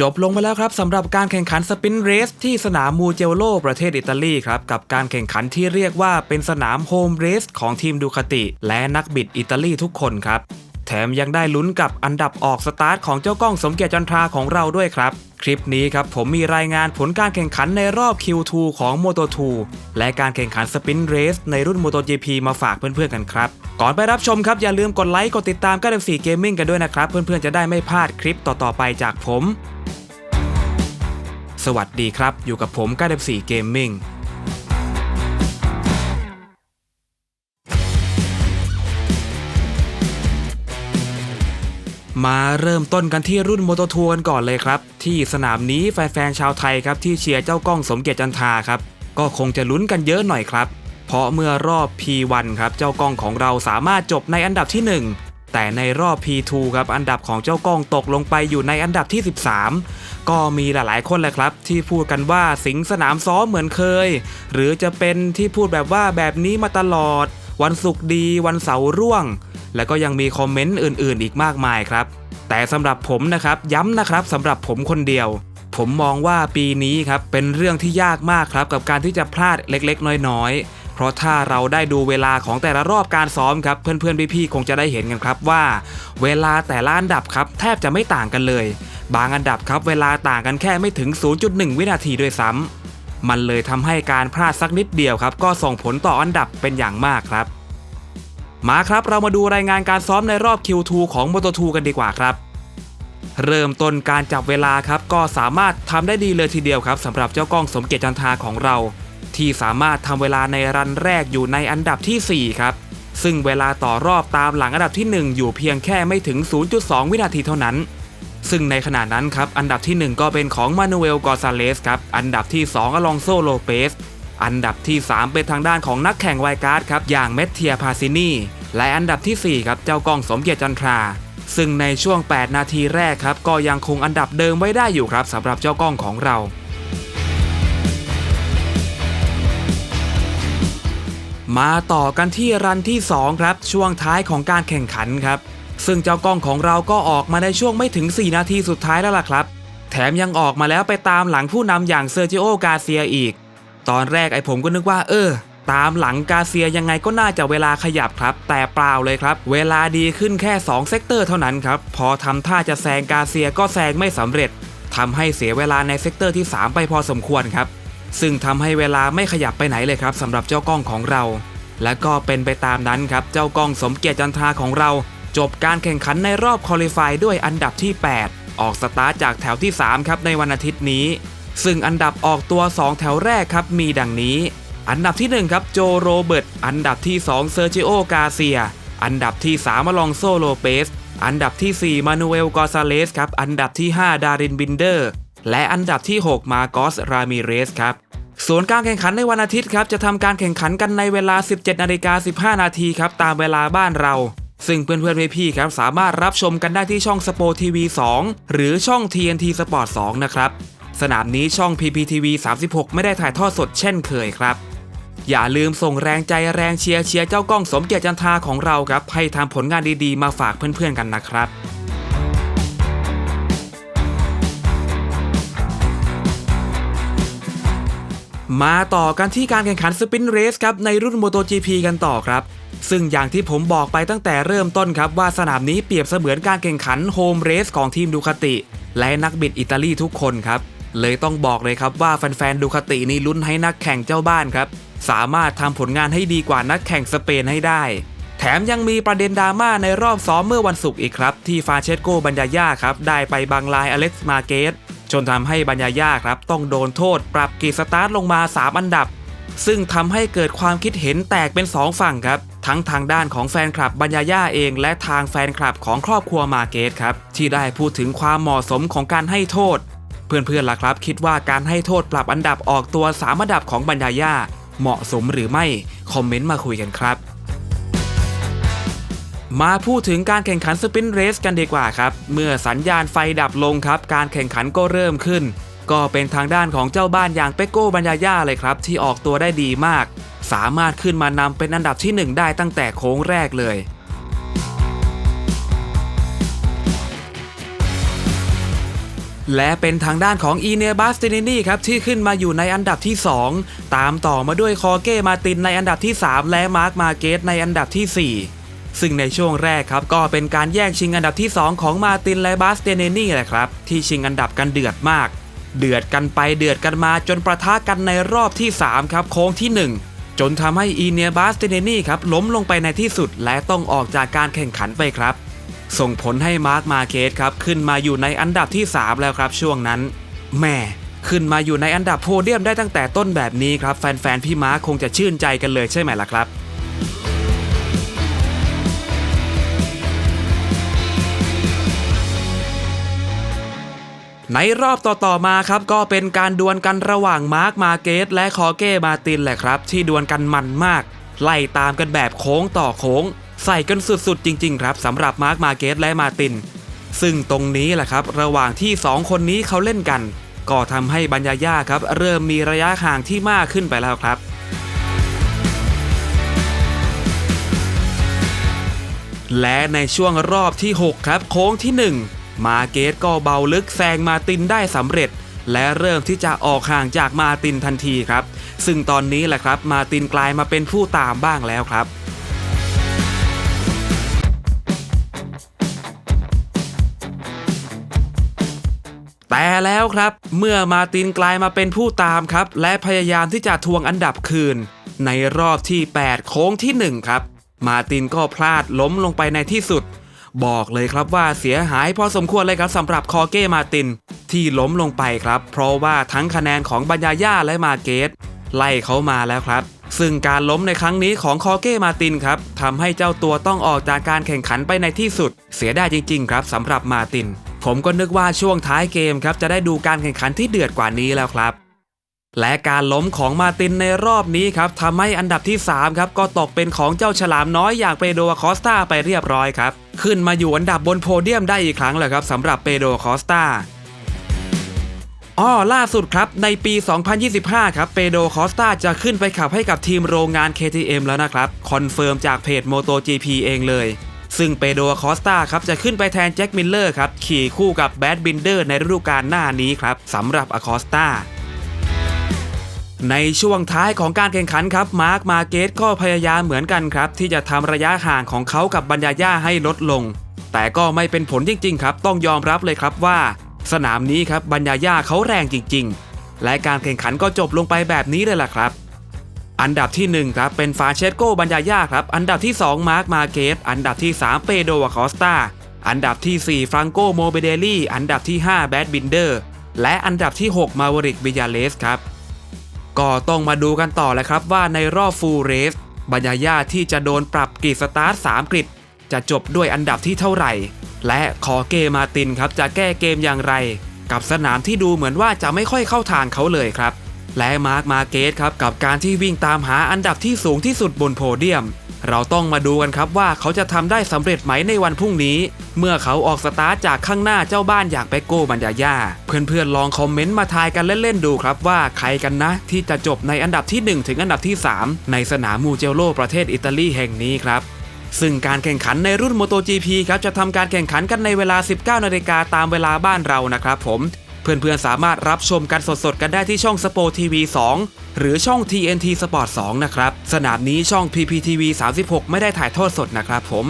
จบลงไปแล้วครับสำหรับการแข่งขันสปินเรสที่สนามมูเจโลประเทศอิตาลีครับ กับการแข่งขันที่เรียกว่าเป็นสนามโฮมเรสของทีมดูคาติ และนักบิดอิตาลีทุกคนครับ แถมยังได้ลุ้นกับอันดับออกสตาร์ทของเจ้ากล้องสมเกียรติจันทราของเราด้วยครับ คลิปนี้ครับผมมีรายงานผลการแข่งขันในรอบ Q2 ของ Moto2 และการแข่งขันสปินเรสในรุ่น MotoGP มาฝากเพื่อนๆกันครับก่อนไปรับชมครับอย่าลืมกดไลค์กดติดตามก้าเดสีเกมมิ่งกันด้วยนะครับเพื่อนๆจะได้ไม่พลาดคลิปต่อๆไปจากผม สวัสดีครับ อยู่กับผมก้าเดสีเกมมิ่งมาเริ่มต้นกันที่รุ่นโมโตทัวร์กันก่อนเลยครับ ที่สนามนี้แฟนๆชาวไทยครับที่เชียร์เจ้ากล้องสมเกียรติจันทาครับ ก็คงจะลุ้นกันเยอะหน่อยครับ เพราะเมื่อรอบ P1 ครับเจ้ากล้องของเราสามารถจบในอันดับที่ 1 แต่ในรอบ P2 ครับอันดับของเจ้ากล้องตกลงไปอยู่ในอันดับที่ 13 ก็มีหลายๆคนแหละครับ ที่พูดกันว่าสิงสนามซ้อมเหมือนเคย หรือจะเป็นที่พูดแบบว่าแบบนี้มาตลอด วันศุกร์ดีวันเสาร์ร่วง แล้วก็ยังมีคอมเมนต์อื่นๆ อีกมากมายครับ แต่สำหรับผมนะครับย้ำนะครับสำหรับผมคนเดียวผมมองว่าปีนี้ครับเป็นเรื่องที่ยากมากครับกับการที่จะพลาดเล็กๆ น้อยๆ เพราะถ้าเราได้ดูเวลาของแต่ละรอบการซ้อมครับ เพื่อนๆพี่ๆคงจะได้เห็นกันครับว่า เวลาแต่ละอันดับครับแทบจะไม่ต่างกันเลย บางอันดับครับเวลาต่างกันแค่ไม่ถึง 0.1 วินาทีด้วยซ้ำมันเลยทำให้การพลาดสักนิดเดียวครับ ก็ส่งผลต่ออันดับเป็นอย่างมากครับ มาครับเรามาดูรายงานการซ้อมในรอบ Q2 ของ Moto2 กันดีกว่าครับเริ่มต้นการจับเวลาครับก็สามารถทำได้ดีเลยทีเดียวครับสำหรับเจ้ากล้องสมเกียรติจันทาของเรา ที่สามารถทำเวลาในรันแรกอยู่ในอันดับทีสี่ 4 ครับ ซึ่งเวลาต่อรอบตามหลังอันดับที่ 1 อยู่เพียงแค่ไม่ถึง 0.2 วินาทีเท่านั้น ซึ่งในขณะนั้นครับ อันดับที่ 1 ก็เป็นของมานูเอล กอซาเลสครับ อันดับที่ 2 อลองโซ โลเปส อันดับที่ 3 เป็นทางด้านของนักแข่งไวการ์ดครับ อย่างเมทเทีย พาซินีและอันดับทีสี่4 ครับ เจ้ากองสมเกียรติจันทรา ซึ่งในช่วง 8 นาทีแรกครับ ก็ยังคงอันดับเดิมไว้ได้อยู่ครับสำหรับเจ้ากล้องของเรา มาต่อกันที่รันที่ 2 ครับ ช่วงท้ายของการแข่งขันครับ ซึ่งเจ้ากล้องของเราก็ออกมาในช่วงไม่ถึง 4 นาทีสุดท้ายแล้วล่ะครับ แถมยังออกมาแล้วไปตามหลังผู้นำอย่างเซอร์จิโอกาเซียอีก ตอนแรกไอ้ผมก็นึกว่า เออ ตามหลังกาเซียยังไงก็น่าจะเวลาขยับครับ แต่เปล่าเลยครับ เวลาดีขึ้นแค่ 2 เซกเตอร์เท่านั้นครับ พอทำท่าจะแซงกาเซียก็แซงไม่สำเร็จทำให้เสียเวลาในเซกเตอร์ที่ 3 ไปพอสมควรครับ ซึ่งทำให้เวลาไม่ขยับไปไหนเลยครับสำหรับเจ้ากล้องของเรา และก็เป็นไปตามนั้นครับเจ้ากล้องสมเกียรติจันทราของเรา จบการแข่งขันในรอบคอลิฟายด้วยอันดับที่ 8 ออกสตาร์จากแถวที่ 3 ครับในวันอาทิตย์นี้ ซึ่งอันดับออกตัว 2 แถวแรกครับมีดังนี้ อันดับที่ 1 ครับโจโรเบิร์ตอันดับที่ 2 เซอร์จิโอกาเซีย อันดับที่3มาลองโซโลเปสอันดับที่ 4 มานูเอลกอซาเลสครับอันดับที่ 5 ดารินบินเดอร์ และอันดับที่ 6 มาโกสรามิเรสครับส่วนการแข่งขันในวันอาทิตย์ครับจะทำการแข่งขันกันในเวลา 17นาฬิกา15 นาทีครับตามเวลาบ้านเรา ซึ่งเพื่อนๆพี่ๆครับสามารถรับชมกันได้ที่ช่องสป o ทีวี2หรือช่อง TNT Sport 2นะครับ สนามนี้ช่อง PPTV 36 ไม่ได้ถ่ายทอดสดเช่นเคยครับ อย่าลืมส่งแรงใจแรงเชียร์เชียร์เจ้ากล้องสมเกียรติจันทาของเราครับให้ทำผลงานดีๆมาฝากเพื่อนๆกันนะครับ มาต่อกันที่การแข่งขันสปินเรสครับในรุ่น MotoGP กันต่อครับ ซึ่งอย่างที่ผมบอกไปตั้งแต่เริ่มต้นครับว่าสนามนี้เปรียบเสมือนการแข่งขันโฮมเรสของทีมดูคาติ และนักบิดอิตาลีทุกคนครับ เลยต้องบอกเลยครับว่าแฟนๆดูคาตินี่ลุ้นให้นักแข่งเจ้าบ้านครับ สามารถทำผลงานให้ดีกว่านักแข่งสเปนให้ได้ แถมยังมีประเด็นดราม่าในรอบซ้อมเมื่อวันศุกร์อีกครับที่ฟาเชสโกบัญญาย่าครับได้ไปบังลายอเล็กซ์มาเกส จนทำให้บัญญาย่าครับต้องโดนโทษปรับกีสตาร์ทลงมา 3 อันดับ ซึ่งทำให้เกิดความคิดเห็นแตกเป็น 2 ฝั่งครับ ทั้งทางด้านของแฟนคลับบัญญาย่าเอง และทางแฟนคลับของครอบครัวมาเกสครับที่ได้พูดถึงความเหมาะสมของการให้โทษ เพื่อนๆล่ะครับ คิดว่าการให้โทษปรับอันดับออกตัว 3 อันดับของบัญญาย่าเหมาะสมหรือไม่คอมเมนต์มาคุยกันครับ มาพูดถึงการแข่งขันสปินเรสกันดีกว่าครับ เมื่อสัญญาณไฟดับลงครับ การแข่งขันก็เริ่มขึ้น ก็เป็นทางด้านของเจ้าบ้านอย่างเปโก้บัญญาย่าเลยครับ ที่ออกตัวได้ดีมาก สามารถขึ้นมานำเป็นอันดับที่ 1 ได้ตั้งแต่โค้งแรกเลยและเป็นทางด้านของอีเนบัสตินินีครับ ที่ขึ้นมาอยู่ในอันดับที่ 2 ตามต่อมาด้วยคอเก้มาตินในอันดับที่ 3 และมาร์คมาเกตในอันดับที่ 4 ซึ่งในช่วงแรกครับก็เป็นการแย่งชิงอันดับที่ 2 ของมาตินแลบาสเตเนนี่แหละครับ ที่ชิงอันดับกันเดือดมาก เดือดกันไปเดือดกันมาจนประทะกันในรอบที่ 3 ครับโค้งที่ 1 จนทำให้อีเนียบาสเตเนนี่ครับล้มลงไปในที่สุดและต้องออกจากการแข่งขันไปครับ ส่งผลให้มาร์คมาเกตครับขึ้นมาอยู่ในอันดับที่ 3 แล้วครับช่วงนั้นแหม่ขึ้นมาอยู่ในอันดับโพเดียมได้ตั้งแต่ต้นแบบนี้ครับ แฟนๆ พี่มาร์คคงจะชื่นใจกันเลยใช่ไหมล่ะครับ ในรอบต่อๆมาครับก็เป็นการดวลกันระหว่างมาร์คมาเกตและคอเก้มาตินแหละครับ ที่ดวลกันมันมาก ไล่ตามกันแบบโค้งต่อโค้ง ใส่กันสุดๆ จริง ๆ ครับสำหรับมาร์คมาเกตและมาติน ซึ่งตรงนี้แหละครับระหว่างที่ 2 คนนี้เขาเล่นกัน ก็ทำให้บัญญาย่าครับ เริ่มมีระยะห่างที่มากขึ้นไปแล้วครับและในช่วงรอบที่ 6 ครับ โค้งที่ 1 มาเกตก็เบาลึกแซงมาตินได้สำเร็จ และเริ่มที่จะออกห่างจากมาตินทันทีครับ ซึ่งตอนนี้แหละครับมาตินกลายมาเป็นผู้ตามบ้างแล้วครับแต่แล้วครับเมื่อมาตินกลายมาเป็นผู้ตามครับ และพยายามที่จะทวงอันดับคืน ในรอบที่ 8 โค้งที่ 1 ครับ มาตินก็พลาดล้มลงไปในที่สุด บอกเลยครับว่าเสียหายพอสมควรเลยครับสำหรับคอเก้มาติน ที่ล้มลงไปครับ เพราะว่าทั้งคะแนนของบัญญาย่าและมาเกตไล่เขามาแล้วครับ ซึ่งการล้มในครั้งนี้ของคอเก้มาตินครับทำให้เจ้าตัวต้องออกจากการแข่งขันไปในที่สุด เสียได้จริง ๆ ครับสำหรับมาติน ผมก็นึกว่าช่วงท้ายเกมครับจะได้ดูการแข่งขันที่เดือดกว่านี้แล้วครับ และการล้มของมาตินในรอบนี้ครับทำให้อันดับที่ 3 ครับ ก็ตกเป็นของเจ้าฉลามน้อยอย่างเปโดคอสตาไปเรียบร้อยครับ ขึ้นมาอยู่อันดับบนโพเดียมได้อีกครั้งเลยครับสำหรับเปโดคอสตาอ้อล่าสุดครับ ในปี 2025 ครับ เปโดคอสตาจะขึ้นไปขับให้กับทีมโรงงาน KTM แล้วนะครับ คอนเฟิร์มจากเพจ MotoGP เองเลย ซึ่งเปโดคอสตาครับ จะขึ้นไปแทนแจ็คมิลเลอร์ครับ ขี่คู่กับแบดบินเดอร์ในฤดูกาลหน้านี้ครับสำหรับอคอสตา ในช่วงท้ายของการแข่งขันครับมาร์คมาเกตก็พยายามเหมือนกันครับ ที่จะทำระยะห่างของเขากับบัญญาย่าให้ลดลง แต่ก็ไม่เป็นผลจริง ๆ ครับ ต้องยอมรับเลยครับว่า สนามนี้ครับบัญญาย่าเขาแรงจริง ๆ และการแข่งขันก็จบลงไปแบบนี้เลยล่ะครับ อันดับที่1ครับเป็นฟาเชสโกบัญญาย่าครับ อันดับที่2มาร์คมาเกตอันดับที่ 3 เปโดวาคอสตาอันดับที่4ฟรังโกโมเบเดลี่อันดับที่5แบดบินเดอร์และอันดับที่ 6 มาวริกบิยาเลสครับ ก็ต้องมาดูกันต่อเลยครับว่าในรอบฟูลเรสบรรยาย่าที่จะโดนปรับกริดสตาร์ท3กริดจะจบด้วยอันดับที่เท่าไหร่ และคอเกมาตินครับจะแก้เกมอย่างไร กับสนามที่ดูเหมือนว่าจะไม่ค่อยเข้าทางเขาเลยครับ และมาร์คมาเกตครับกับการที่วิ่งตามหาอันดับที่สูงที่สุดบนโพเดียม เราต้องมาดูกันครับว่าเขาจะทำได้สำเร็จไหมในวันพรุ่งนี้ เมื่อเขาออกสตาร์ทจากข้างหน้าเจ้าบ้านอย่างเปโก้บัญญาย่าเพื่อนๆลองคอมเมนต์มาทายกันเล่นๆดูครับว่าใครกันนะ ที่จะจบในอันดับที่ 1 ถึงอันดับที่ 3 ในสนามมูเจโลประเทศอิตาลีแห่งนี้ครับซึ่งการแข่งขันในรุ่น MotoGP ครับจะทำการแข่งขันกันในเวลา 19 นาฬิกาตามเวลาบ้านเรานะครับผม เพื่อนๆสามารถรับชมกันสดๆ กันได้ที่ช่อง Sport TV 2หรือช่อง TNT Sport 2 นะครับ สนามนี้ช่อง PPTV 36 ไม่ได้ถ่ายทอดสดนะครับผม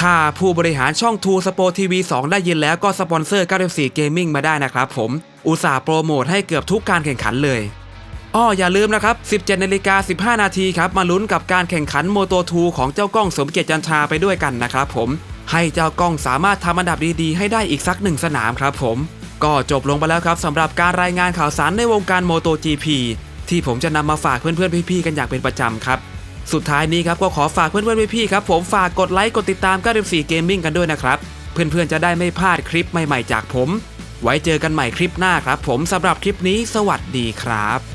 ถ้าผู้บริหารช่อง True Sport TV 2ได้ยินแล้วก็สปอนเซอร์ 94 Gaming มาได้นะครับผม อุตส่าห์โปรโมทให้เกือบทุกการแข่งขันเลยอ้ออย่าลืมนะครับ 17นาฬิกา15 นาทีครับ มาลุ้นกับการแข่งขันโมโต2ของเจ้ากล้องสมเกียรติจันทราไปด้วยกันนะครับผม ให้เจ้ากล้องสามารถทำอันดับดีๆ ให้ได้อีกสักหนึ่งสนามครับผม ก็จบลงไปแล้วครับสำหรับการรายงานข่าวสารในวงการ MotoGP ที่ผมจะนำมาฝากเพื่อนๆพี่ๆกันอย่างเป็นประจำครับ สุดท้ายนี้ครับก็ขอฝากเพื่อนๆพี่ๆครับ ผมฝากกดไลค์กดติดตาม94 Gaming กันด้วยนะครับ เพื่อนๆจะได้ไม่พลาดคลิปใหม่ๆจากผม ไว้เจอกันใหม่คลิปหน้าครับ ผมสำหรับคลิปนี้ สวัสดีครับ